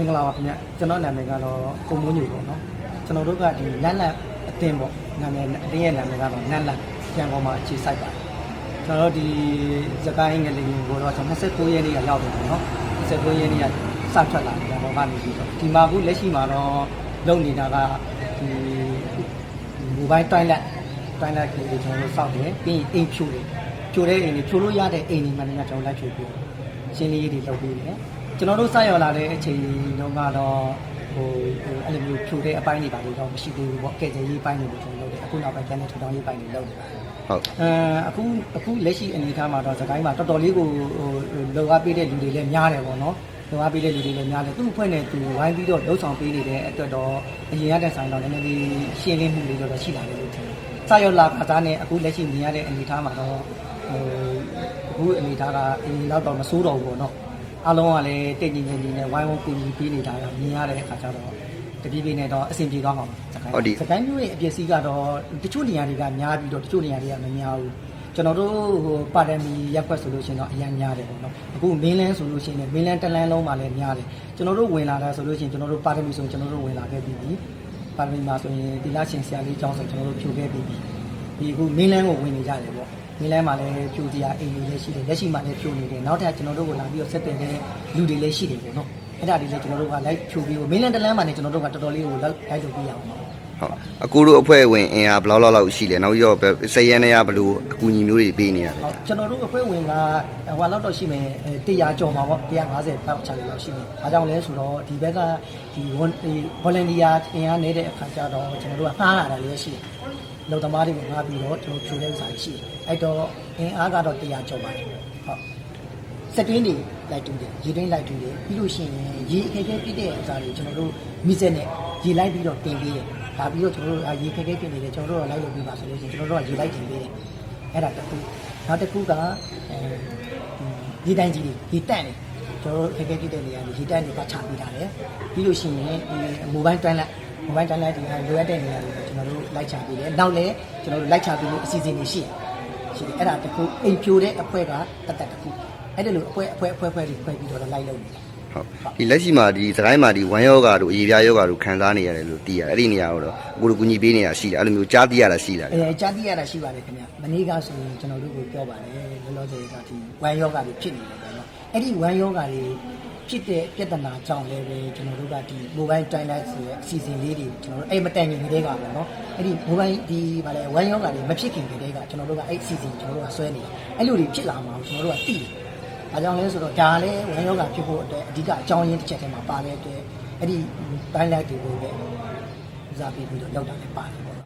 မင်္ဂလာပါခင်ဗျကျွန်တော်နာမည်ကတော့ကိုမိုးညူပေါ့နော်ကျွန်တော်တို့ကဒီနတ်လတ်အတင်းပေါ့နာမည်အတင်းရဲ့နာမည်ကတော့နတ်လတ်ပြန်ပေါ်မှာအခြေစိုက်ပါတယ်ကျွန်တော်တို့ဒီစကိုင်းငလျင်ကိုတော့ကျွန်တော်29ရက်နေ့ကရောက်တယ်ပေါ့နော်29ရက်နေ့ကစထွက်လာတယ်ပေါ့ကနေပြီးတော့ဒီမှာအခုလက်ရှိမှာတော့လုံနေတာကဒီမိုဘိုင်းတိုင်းလက်တိုင်းလက်ကိုကျွန်တော်တို့စောက်တယ်ပြီးရင်အိမ်ဖြူတယ်ဖြူတဲ့အိမ်တွေဖြူလို့ရတဲ့အိမ်တွေမှလည်းကျွန်တော်လိုက်ဖြူပြီးရှင်းလင်းရေးတွေလုပ်ပေးတယ် ကျွန်တော်တို့စရောက်လာတဲ့အချိန်တုန်းကတော့ဟိုဟိုအဲ့လိုမျိုးဖြိုတဲ့အပိုင်းတွေပါလို့တော့မရှိသေးဘူးပေါ့ကဲ့ရဲ့ရေးပိုင်းတွေကျွန်တော်လုပ်တယ်အခုနောက်ပိုင်းကျန်တဲ့ထူထောင်ရေးပိုင်းတွေလုပ်တယ်ဟုတ်အဲအခုအခုလက်ရှိအနေအထားမှာတော့စကိုင်းမှာတော်တော်လေးကိုဟိုလောအားပေးတဲ့လူတွေလည်းများတယ်ပေါ့နော်လောအားပေးတဲ့လူတွေလည်းများတယ်သူ့အဖွဲ့နဲ့သူဝိုင်းပြီးတော့လှုပ်ဆောင်ပေးနေတဲ့အတွက်တော့အရင်ရတဲ့ဆိုင်တော့နည်းနည်းလေးရှင်းလင်းမှုတွေတော့ရှိလာတယ်လို့ထင်တယ်စရောက်လာခါသားနဲ့အခုလက်ရှိမြင်ရတဲ့အနေအထားမှာတော့ဟိုအခုအနေအထားကအရင်တော့တော့မစိုးတော့ဘူးပေါ့နော် အားလုံးကလည်းတိတ်ငြိမ်ငြိမ်လေးနဲ့ဝိုင်းဝန်းကူညီပေးနေတာရောမြင်ရတဲ့အခါကျတော့တပြေးပြေးနဲ့တော့အဆင်ပြေသွားမှာပါစကိုင်းဟုတ်ဒီစကိုင်းမျိုးရဲ့အပစ္စည်းကတော့တချို့နေရာတွေကများပြီးတော့တချို့နေရာတွေကမများဘူးကျွန်တော်တို့ဟိုပါရမီရက်ွက်ဆိုလို့ရှိရင်တော့အရင်များတယ်ပေါ့နော်အခုမင်းလန်းဆိုလို့ရှိရင်လည်းမင်းလန်းတလန်းလုံးမှာလည်းများတယ်ကျွန်တော်တို့ဝင်လာတာဆိုလို့ရှိရင်ကျွန်တော်တို့ပါရမီဆိုရင်ကျွန်တော်တို့ဝင်လာခဲ့ပြီးပြီပါရမီမှာဆိုရင်ဒီလရှင်ဆရာလေးကျောင်းဆိုကျွန်တော်တို့ဖြိုခဲ့ပြီးပြီဒီအခုမင်းလန်းကိုဝင်နေကြတယ်ပေါ့ မင်းလန်းမှာလည်းဖြိုတရားအိမ်တွေလည်းရှိတယ်လက်ရှိမှာလည်းဖြိုနေတယ်နောက်ထပ်ကျွန်တော်တို့ကိုလာပြီးတော့ဆက်သွယ်တဲ့လူတွေလည်းရှိတယ်ပေါ့နော်အဲ့ဒါတွေလည်းကျွန်တော်တို့ကလိုက်ဖြိုပြီးမင်းလန်းတလန်းမှာလည်းကျွန်တော်တို့ကတော်တော်လေးကိုလိုက်လိုက်လုပ်ပြရအောင်ပါ ဟုတ်အကူတို့အဖွဲ့ဝင်အင်အားဘယ်လောက်လောက်လောက်ရှိလဲနောက်ပြီးတော့စက်ရန်နေရဘယ်လိုအကူအညီမျိုးတွေပေးနေရလဲဟုတ်ကျွန်တော်တို့အဖွဲ့ဝင်ကဟိုလောက်တော့ရှိမယ်100ကျော်မှာပေါ့150ပတ်ချာလောက်ရှိမယ်။အားကြောင့်လဲဆိုတော့ဒီဘက်ကဒီဝန်ဒီ volunteer အင်အားနေတဲ့အခါကျတော့ကျွန်တော်တို့ကငှားလာတာလည်းရှိတယ်။လုံသမားတွေကိုငှားပြီးတော့ကျွန်တော်ဖြိုတဲ့ဥစ္စာတွေရှိတယ်။အဲ့တော့အင်အားကတော့100ကျော်ပါတယ်။ဟုတ်စက်တွင်းတွေလိုက်တူတယ်ရေတွင်းလိုက်တူတယ်ပြီးလို့ရှိရင်ရေအခက်အခဲဖြစ်တဲ့ဥစ္စာတွေကျွန်တော်တို့မိစက်နဲ့ရေလိုက်ပြီးတော့တင်ပေးတယ်။ ဒါပြီးတော့ကျွန်တော်တို့ရေခက်ခဲဖြစ်နေတယ်ကျွန်တော်တို့ကလိုက်လုပ်ပြီးပါဆိုလို့ရှိရင်ကျွန်တော်တို့ကရေလိုက်တင်ပေးတယ်။အဲ့ဒါတစ်ခုနောက်တစ်ခုကအဲရေတိုင်းကြီးတွေရေတန့်တယ်ကျွန်တော်တို့ခက်ခဲဖြစ်တဲ့နေရာတွေရေတန့်တွေကချပေးထားတယ်ပြီးလို့ရှိရင်ဒီမိုဘိုင်းတိုင်းလိုက်မိုဘိုင်းတိုင်းလိုက်ဒီဟာလိုအပ်တဲ့နေရာတွေကိုကျွန်တော်တို့လိုက်ချပေးတယ်နောက်လည်းကျွန်တော်တို့လိုက်ချပေးလို့အစီအစဉ်တွေရှိတယ်ရှိတယ်အဲ့ဒါတစ်ခုအိမ်ဖြိုတဲ့အဖွဲ့ကတတ်တတ်တစ်ခုအဲ့ဒါလို့အဖွဲ့အဖွဲ့အဖွဲ့အဖွဲ့တွေဖွဲ့ပြီးတော့လိုက်လုပ်နေတယ် ဟုတ်ဒီလက်ရှိမှာဒီစကိုင်းမှာဒီဝမ်ယောဂါတို့အရေးပြားယောဂါတို့ခံစားနေရတယ်လို့သိရတယ်အဲ့ဒီနေရာကိုတော့အကူတို့ကူညီပေးနေတာရှိတယ်အဲ့လိုမျိုးကြားသိရတာရှိလားအဲကြားသိရတာရှိပါတယ်ခင်ဗျမနေ့ကဆိုရင်ကျွန်တော်တို့ကိုပြောပါတယ်လောလောဆယ်ကဒီဝမ်ယောဂါတွေဖြစ်နေတယ်ပေါ့နော်အဲ့ဒီဝမ်ယောဂါတွေဖြစ်တဲ့ပြဿနာကြောင့်လည်းပဲကျွန်တော်တို့ကဒီ mobile timeline ဆိုရဲ့အစီအစဉ်လေးတွေကျွန်တော်တို့အဲ့မတိုင်ခင်ကတည်းကပေါ့နော်အဲ့ဒီ mobile ဒီဗာလဲဝမ်ယောဂါတွေမဖြစ်ခင်ကတည်းကကျွန်တော်တို့ကအဲ့အစီအစဉ်ကျွန်တော်တို့ကဆွဲနေတယ်အဲ့လိုတွေဖြစ်လာမှာကျွန်တော်တို့ကသိတယ်။ အားကြောင့်လဲဆိုတော့ဒါလည်းဝမ်ယောဂါဖြစ်ဖို့အတွက်အဓိကအကြောင်းရင်းတစ်ချက်တည်းမှာပါတဲ့အတွက်အဲ့ဒီ timeline တွေကိုပဲဦးစားပေးပြီးတော့လောက်တာလည်းပါတယ်ပေါ့